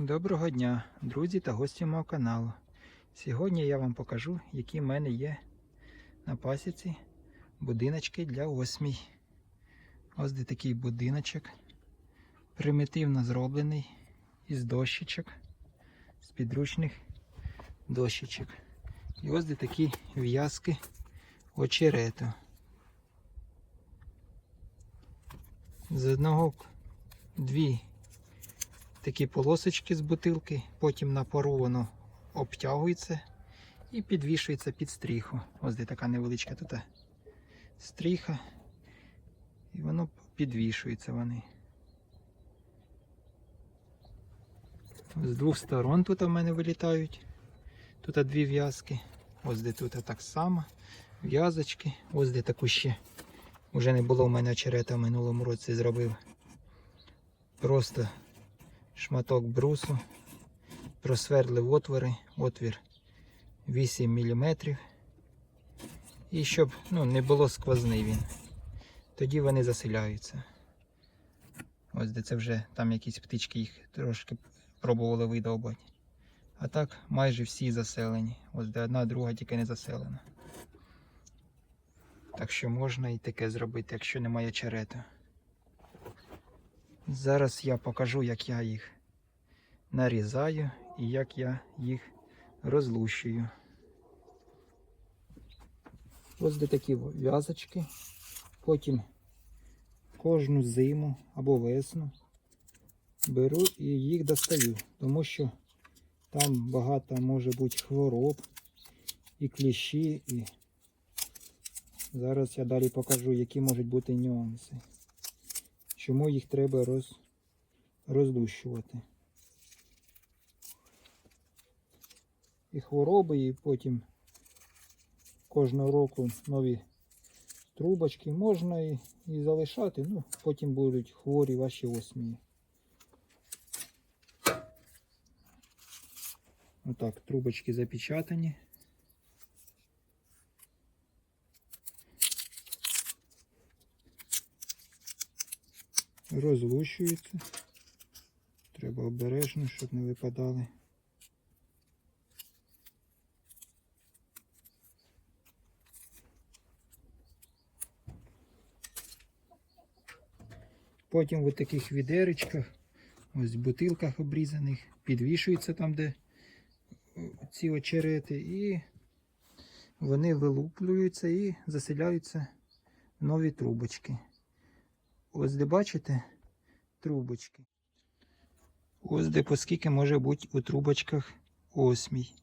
Доброго дня, друзі та гості мого каналу. Сьогодні я вам покажу, які в мене є на пасіці будиночки для осмій. Ось де такий будиночок. Примітивно зроблений із дощечок, з підручних дощечок. І ось де такі в'язки очерету. З одного дві такі полосочки з бутилки, потім на пару воно обтягується і підвішується під стріху. Ось де така невеличка тут стріха. І воно підвішується вони. З двох сторон тут у мене вилітають. Тут дві в'язки. Ось де тут так само. В'язочки. Ось де таку ще. Уже не було в мене очерета в минулому році зробив. Просто шматок брусу, просвердлив отвори, отвір 8 мм. І щоб ну, не було сквозний він. Тоді вони заселяються. Ось де це вже там якісь птички їх трошки пробували видовбати. А так майже всі заселені. Ось де одна, друга тільки не заселена. Так що можна і таке зробити, якщо немає черета. Зараз я покажу, як я їх нарізаю і як я їх розлущую. Ось де такі в'язочки. Потім кожну зиму або весну беру і їх достаю, тому що там багато може бути хвороб і кліщі. І зараз я далі покажу, які можуть бути нюанси. Чому їх треба роз... роздущувати. І хвороби, і потім кожного року нові трубочки можна і, і залишати, ну потім будуть хворі ваші осмії. Отак, трубочки запечатані. Розлущуються. Треба обережно, щоб не випадали. Потім в таких відеречках, ось в бутилках обрізаних, підвішуються там, де е, ці очерети, і вони вилуплюються і заселяються в нові трубочки. Ось де бачите трубочки. Ось де поскільки може бути у трубочках осмій.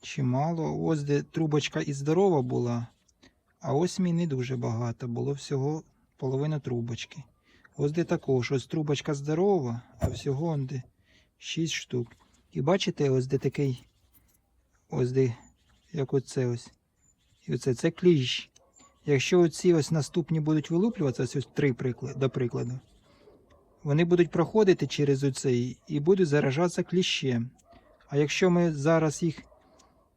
Чимало. Ось де трубочка і здорова була, а осмій не дуже багато. Було всього половина трубочки. Ось де також ось трубочка здорова, а всього де 6 штук. І бачите, ось де такий, ось де, як оце ось. І оце це кліщ. Якщо оці ось наступні будуть вилуплюватися, ось три приклади, до прикладу, вони будуть проходити через оцей і будуть заражатися кліщем. А якщо ми зараз їх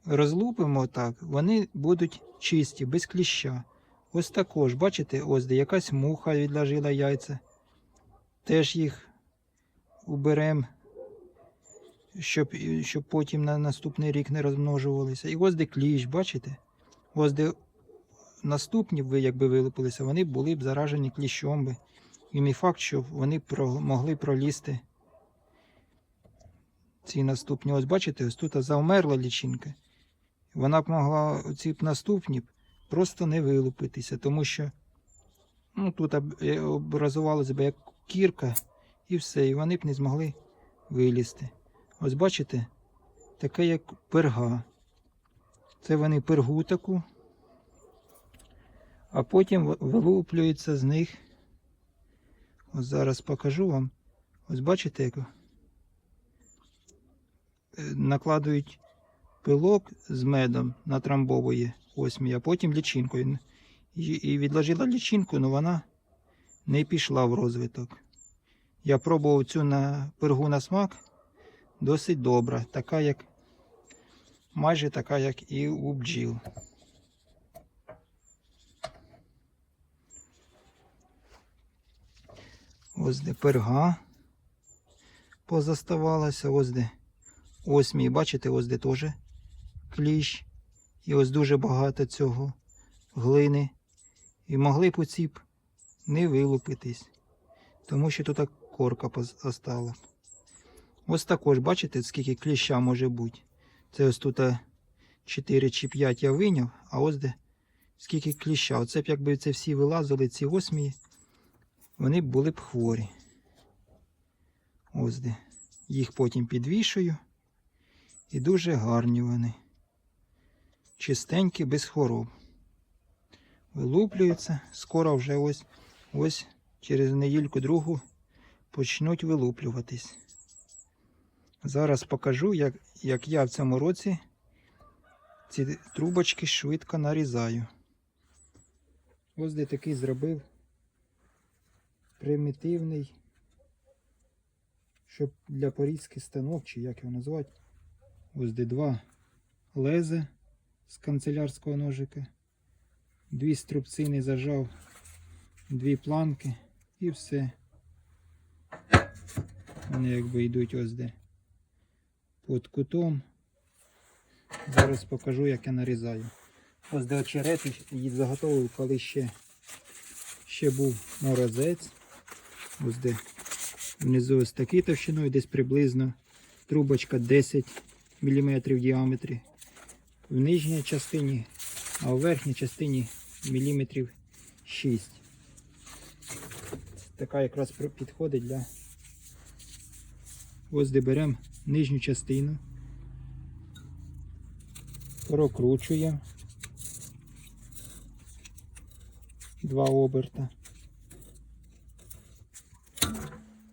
розлупимо так, вони будуть чисті, без кліща. Ось також, бачите, ось де якась муха відложила яйця. Теж їх уберемо, щоб, щоб потім на наступний рік не розмножувалися. І ось де кліщ, бачите? Ось де наступні, ви якби вилупилися, вони були б заражені кліщом би. І не факт, що вони про, могли пролізти. Ці наступні. Ось бачите, ось тут завмерла лічинка. Вона б могла ці б наступні б просто не вилупитися, тому що ну, тут об- образувалося б як кірка і все, і вони б не змогли вилізти. Ось бачите, таке як перга. Це вони пергу таку, а потім ви- вилуплюється з них. Ось зараз покажу вам. Ось бачите, як е, накладують пилок з медом натрамбовує осмій, а потім лічинкою. І, відложила лічинку, але вона не пішла в розвиток. Я пробував цю на пергу на смак досить добра, така як майже така, як і у бджіл. Ось де перга. позаставалася. Ось де осьмій, бачите, ось де теж кліщ. І ось дуже багато цього глини. І могли б оці б не вилупитись. Тому що тут корка остала. Ось також, бачите, скільки кліща може бути. Це ось тут 4 чи 5 я виняв, а ось де скільки кліща. Оце б якби це всі вилазили, ці осмії, вони були б хворі. Ось де. Їх потім підвішую. І дуже гарні вони. Чистенькі, без хвороб. Вилуплюються. Скоро вже ось ось через недільку другу почнуть вилуплюватись. Зараз покажу, як, як я в цьому році ці трубочки швидко нарізаю. Ось де такий зробив примітивний, щоб для порізки станок, чи як його назвати. Ось де два лезе з канцелярського ножика, дві струбцини зажав, дві планки і все. Вони якби йдуть ось де під кутом. Зараз покажу, як я нарізаю. Ось де очерети її заготовив, коли ще, ще був морозець. Ось де внизу ось такий товщиною, десь приблизно трубочка 10 мм в діаметрі. В нижній частині, а в верхній частині міліметрів 6. Така якраз підходить для. Ось де беремо нижню частину, прокручуємо два оберта.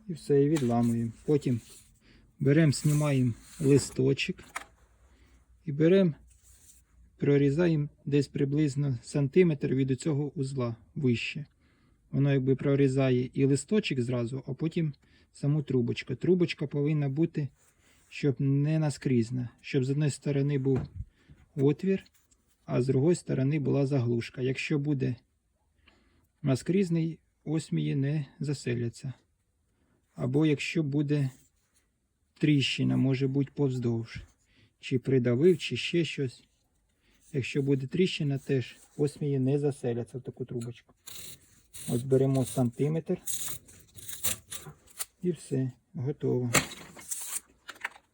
І все, і відламуємо. Потім беремо, знімаємо листочок і беремо, прорізаємо десь приблизно сантиметр від цього узла вище. Воно якби прорізає і листочок зразу, а потім саму трубочку. Трубочка повинна бути, щоб не наскрізна, щоб з однієї сторони був отвір, а з другої сторони була заглушка. Якщо буде наскрізний, осмії не заселяться. Або якщо буде тріщина, може бути повздовж. Чи придавив, чи ще щось. Якщо буде тріщина, теж осмії не заселяться в таку трубочку. Ось беремо сантиметр. І все, готово.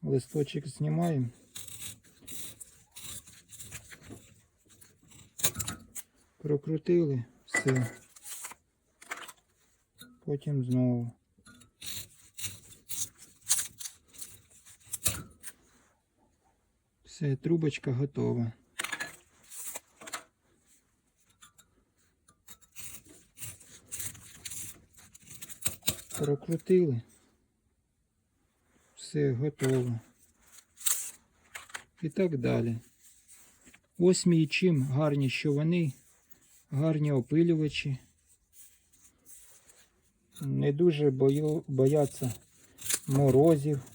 Листочок знімаємо. Прокрутили, все. Потім знову. Все, трубочка готова. Прокрутили. Все готово. І так далі. Осмії чим гарні, що вони гарні опилювачі. Не дуже бою, бояться морозів.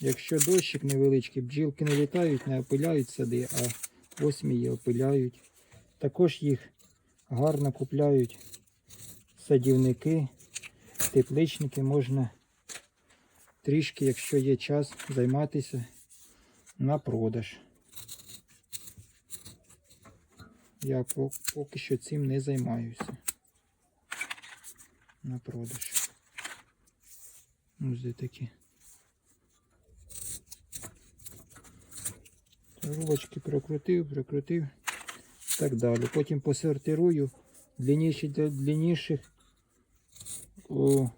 Якщо дощик невеличкий, бджілки не літають, не опиляють сади, а осмії опиляють. Також їх гарно купляють садівники, тепличники можна трішки, якщо є час, займатися на продаж. Я поки що цим не займаюся. На продаж. Ось де такі. Рубочки прокрутив, прокрутив. Так далі. Потім посортирую длинніші для длинніших у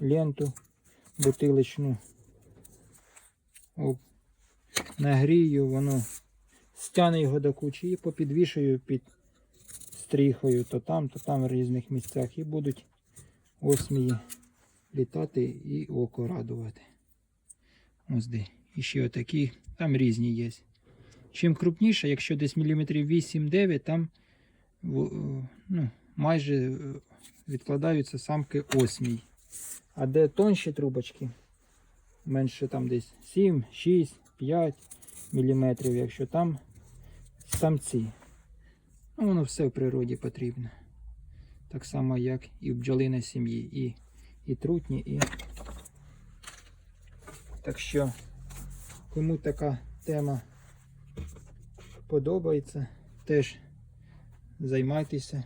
ленту бутилочну. О, нагрію, воно стягне його до кучі і попідвішую під стріхою, то там, то там в різних місцях. І будуть осмії літати і око радувати. Ось де. І ще отакі, там різні є. Чим крупніше, якщо десь міліметрів 8-9, там е, ну, майже е, відкладаються самки осмій. А де тонші трубочки, менше там десь 7, 6, 5 міліметрів, якщо там самці. Ну, воно все в природі потрібно. Так само, як і в бджолиної сім'ї. І, і трутні, і Так що, кому така тема подобається, теж займайтеся.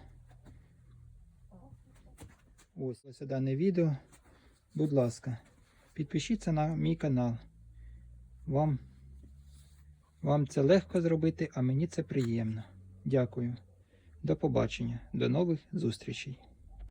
Ось ось дане відео. Будь ласка, підпишіться на мій канал. Вам, вам це легко зробити, а мені це приємно. Дякую. До побачення. До нових зустрічей.